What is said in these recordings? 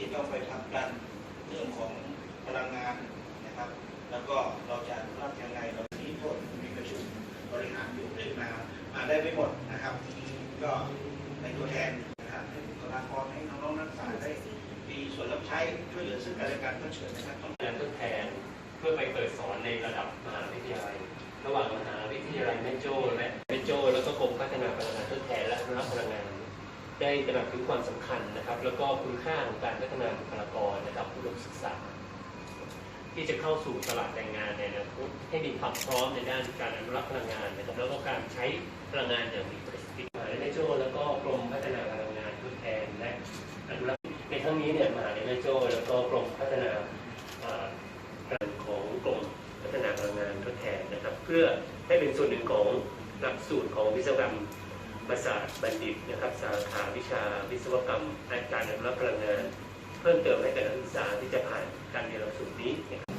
ที่ต้องไปผลักดันเรื่องของพลังงานนะครับ แล้วก็เราจะรับยังไงเราที่โทษมีประชุมบริหารอยู่เลยมามาได้ไม่หมดนะครับ ก็ในตัวแทนนะครับให้บุคลากรให้น้องๆนักศึกษาได้มีส่วนรับใช้ช่วยเหลือซึ่งกันและกันก็เชิญนะครับต้องการทดแทนเพื่อไปเปิดสอนในระดับมหาวิทยาลัย ระหว่างมหาวิทยาลัยแม่โจ้และแม่โจ้แล้วก็กรมพัฒนาพลังงาน ได้ตระหนักถึงความสำคัญนะครับ แล้วก็คุณค่าของการพัฒนาบุคลากรนะครับผู้ลงศึกษา ที่จะเข้าสู่ตลาดแรงงานในอนาคตให้มีความพร้อมในด้านการอนุรักษ์พลังงานนะครับแล้วก็การใช้พลังงานอย่างมีประสิทธิภาพมหาวิทยาลัยแม่โจ้แล้วก็กรมพัฒนาพลังงานทดแทนและอนุรักษ์ในครั้งนี้เนี่ยมหาวิทยาลัยแม่โจ้แล้วก็กรมพัฒนาการของกรมพัฒนาพลังงานทดแทนนะครับ เพื่อให้เป็นส่วนหนึ่งของหลักสูตรของวิศวกรรม ศาสตร์บัณฑิตนะครับสาขาวิชาวิศวกรรมและการอนุรักษ์พลังงาน เพิ่มเติมให้กับนักศึกษาที่จะผ่านการเรียนหลักสูตรนี้นะครับ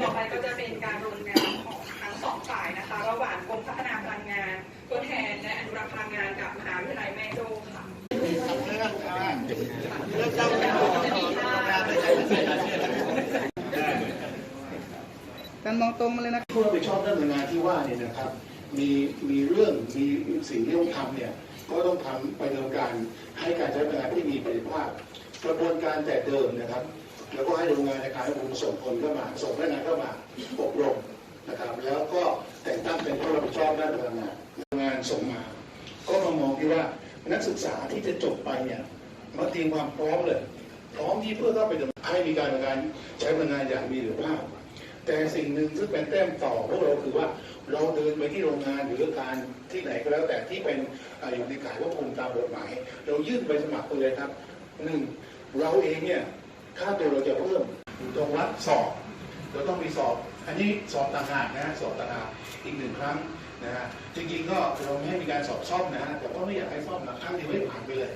ต่อไปก็จะเป็นการรวมงานของทั้งสองฝ่ายนะคะ ระหว่างกรมพัฒนาพลังงานตัวแทนและอนุรักษ์พลังงานกับมหาวิทยาลัยแม่โจ้ค่ะการมองตรงมาเลยนะผู้รับผิดชอบด้านพลังงานที่ว่าเนี่ยนะครับ มีมีเรื่องมีสิ่งที่ต้องทำเนี่ยก็ต้องทำไปดำเนินการให้การใช้พลังงานที่มีประสิทธิภาพกระบวนการแต่เดิมนะครับ แล้วก็ให้โรงงานในการให้ผมส่งคนเข้ามา ส่งพนักงานเข้ามาอบรมนะครับ แล้วก็แต่งตั้งเป็นผู้รับผิดชอบด้านพลังงานงงานส่งมา ก็มามองที่ว่านักศึกษาที่จะจบไปเนี่ยมาเตรียมความพร้อมเลย พร้อมที่เพื่อเข้าไปดำเนินให้มีการดำเนินการใช้พลังงานอย่างมีประสิทธิภาพ แต่สิ่งหนึ่งซึ่งเป็นแต้มต่อพวกเราคือว่าเราเดินไปที่โรงงานหรือการที่ไหนก็แล้วแต่ที่เป็นออยู่ในข่ายควบคุมตามกฎหมาย เรายื่นไปสมัครไปเลยครับหนึ่งเราเองเนี่ยค่าตัวเราจะเพิ่มตรงวัดสอบเราต้องมีสอบ อันนี้สอบต่างหากนะฮะสอบต่างหากอีกหนึ่งครั้งนะฮะจริงๆก็เราไม่ให้มีการสอบซ่อมนะฮะแต่ก็ไม่อยากให้ซ่อมนะครั้งเดียวให้ผ่านไปเลย